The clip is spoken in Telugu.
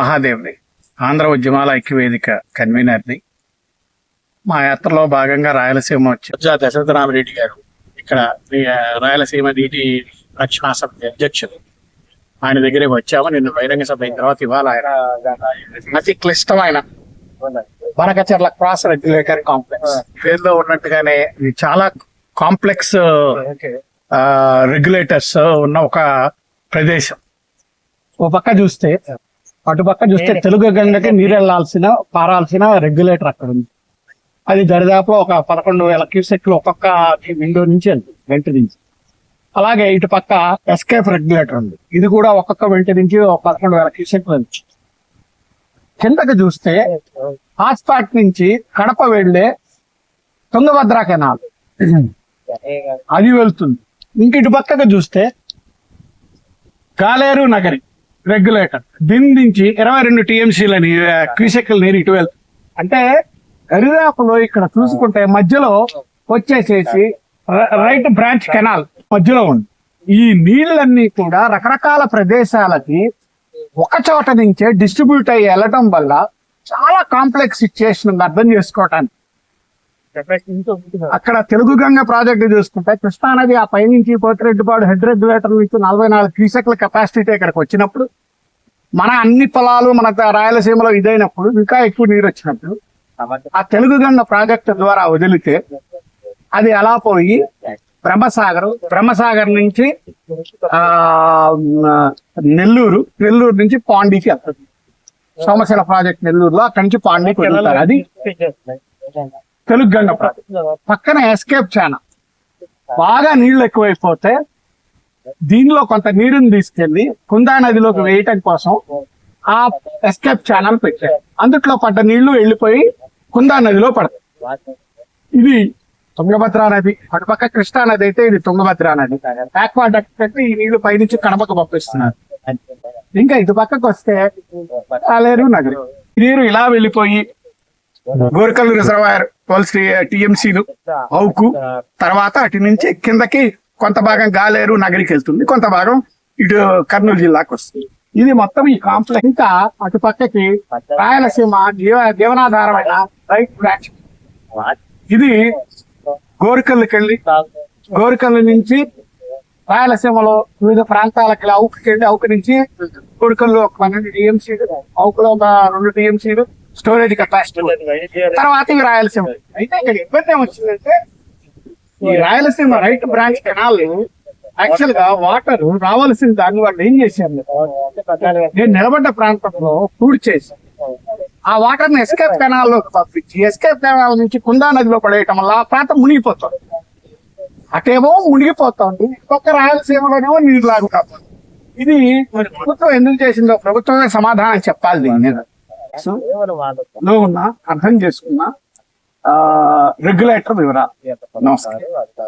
మహాదేవ్ని ఆంధ్ర ఉద్యమాల ఐక్యవేదిక కన్వీనర్ని. మా యాత్రలో భాగంగా రాయలసీమ వచ్చి దశరథరామరెడ్డి గారు ఇక్కడ రాయలసీమ నీటి రక్షణ సమితి అధ్యక్షులు. ఆయన దగ్గరికి వచ్చాము నిన్న బహిరంగ సభ అయిన తర్వాత ఇవాళ ఆయన అతి క్లిష్టమైన బనకచర్ల క్రాస్ రెగ్యులేటరీ కాంప్లెక్స్. పేరులో ఉన్నట్టుగానే చాలా కాంప్లెక్స్ రెగ్యులేటర్స్ ఉన్న ఒక ప్రదేశం. ఓ పక్క చూస్తే అటు పక్క చూస్తే తెలుగు గంగకి నీరు వెళ్ళాల్సిన పారాల్సిన రెగ్యులేటర్ అక్కడ ఉంది. అది దరిదాపు ఒక పదకొండు వేల క్యూసెక్లు ఒక్కొక్క విండో నుంచి వెళ్తుంది వెంట నుంచి. అలాగే ఇటు పక్క ఎస్కేప్ రెగ్యులేటర్ ఉంది. ఇది కూడా ఒక్కొక్క వెంట నుంచి ఒక పదకొండు వేల క్యూసెక్లు వెళ్తుంది. కిందకి చూస్తే హాట్స్పాట్ నుంచి కడప వెళ్ళే తుంగభద్ర కెనాల్. అది వెళ్తుంది. ఇంక ఇటు పక్కకు చూస్తే గాలేరు నగరి. రెగ్యులేటర్. దీని నుంచి ఇరవై రెండు టీఎంసీలని క్యూసెక్ల నేను ఇటు వెళ్తుంది అంటే దరిదాపులో ఇక్కడ చూసుకుంటే మధ్యలో వచ్చేసేసి రైట్ బ్రాంచ్ కెనాల్ మధ్యలో ఉంది. ఈ నీళ్ళన్నీ కూడా రకరకాల ప్రదేశాలకి ఒక చోట నుంచే డిస్ట్రిబ్యూట్ అయ్యి వెళ్ళటం వల్ల చాలా కాంప్లెక్స్ సిచ్యుయేషన్ అర్థం చేసుకోవటానికి అక్కడ తెలుగు గంగ ప్రాజెక్ట్ చూసుకుంటే కృష్ణానది ఆ పైనుంచి పోతిరెడ్డిపాడు హెడ్ రెగ్యులేటర్ నుంచి నలభై నాలుగు క్యూసెక్ల కెపాసిటీ ఇక్కడికి వచ్చినప్పుడు మన అన్ని పొలాలు మన రాయలసీమలో ఇదైనప్పుడు ఇంకా ఎక్కువ నీరు వచ్చినప్పుడు ఆ తెలుగు గంగ ప్రాజెక్టు ద్వారా వదిలితే అది ఎలా పోయి బ్రహ్మసాగర్ బ్రహ్మసాగర్ నుంచి ఆ నెల్లూరు నెల్లూరు నుంచి పాండీకి వెళ్తుంది సోమశిల ప్రాజెక్ట్ నెల్లూరులో అక్కడి నుంచి పాండీకి వెళ్తారు. అది తెలుగు గంగ ప్రాజెక్ట్ పక్కన ఎస్కేప్ ఛానల్ బాగా నీళ్ళు ఎక్కువైపోతే దీనిలో కొంత నీరుని తీసుకెళ్ళి కుందా నదిలోకి వేయటం కోసం ఆ ఎస్కేప్ ఛానల్ పెట్టారు. అందుట్లో పడ్డ నీళ్ళు వెళ్ళిపోయి కుందా నదిలో పడతాయి. ఇది తుంగభద్ర నది. అటుపక్క కృష్ణా నది అయితే ఇది తుంగభద్ర నది. ఆక్వాడక్ట్ పెట్టి ఈ నీళ్ళు పైనుంచి కడపకు పంపిస్తున్నారు. ఇంకా ఇటు పక్కకు వస్తే కాలేరు నగరి. నీరు ఇలా వెళ్ళిపోయి గోరకల్లు రిజర్వాయర్ ట్వెల్వ్ టీఎంసీలు అవుకు. తర్వాత అటు నుంచి కిందకి కొంత భాగం గాలేరు నగరికి వెళ్తుంది. కొంత భాగం ఇటు కర్నూలు జిల్లాకు వస్తుంది. ఇది మొత్తం ఈ కాంప్లెక్స్. ఇంకా అటు పక్కకి రాయలసీమ జీవ జీవనాధారమైన రైట్ బ్రాంచ్. ఇది గోరికల్లుకి వెళ్ళి గోరికల్లు నుంచి రాయలసీమలో వివిధ ప్రాంతాలకు అవుకుకి వెళ్ళి అవుకు నుంచి గోరికల్లు ఒక పన్నెండు టీఎంసీలు అవుకులో ఒక రెండు టీఎంసీలు స్టోరేజ్ కెపాసిటీ తర్వాత ఇవి రాయలసీమ. అయితే ఇక్కడ ఇబ్బంది ఏమొచ్చిందంటే ఈ రాయలసీమ రైట్ బ్రాంచ్ కెనాల్ యాక్చువల్గా వాటర్ రావాల్సిన దాన్ని వాళ్ళు ఏం చేశారు నేను నిలబడ్డ ప్రాంతంలో పూడి చేసి ఆ వాటర్ని ఎస్కేప్ కెనాల్లోకి పంపించి ఎస్కేప్ కెనాల్ నుంచి కుందా నదిలో పడేయటం వల్ల ఆ ప్రాంతం మునిగిపోతుంది. అటేమో మునిగిపోతుంది ఇంకొక రాయలసీమలోనేమో నీరు లాగుతా ఇది మరి ప్రభుత్వం ఎందుకు చేసిందో ప్రభుత్వమే సమాధానం చెప్పాలి దీని మీద. సో ఉన్న అర్థం చేసుకున్న. రెగ్యులేటర్ వివరాలు. నమస్కారం.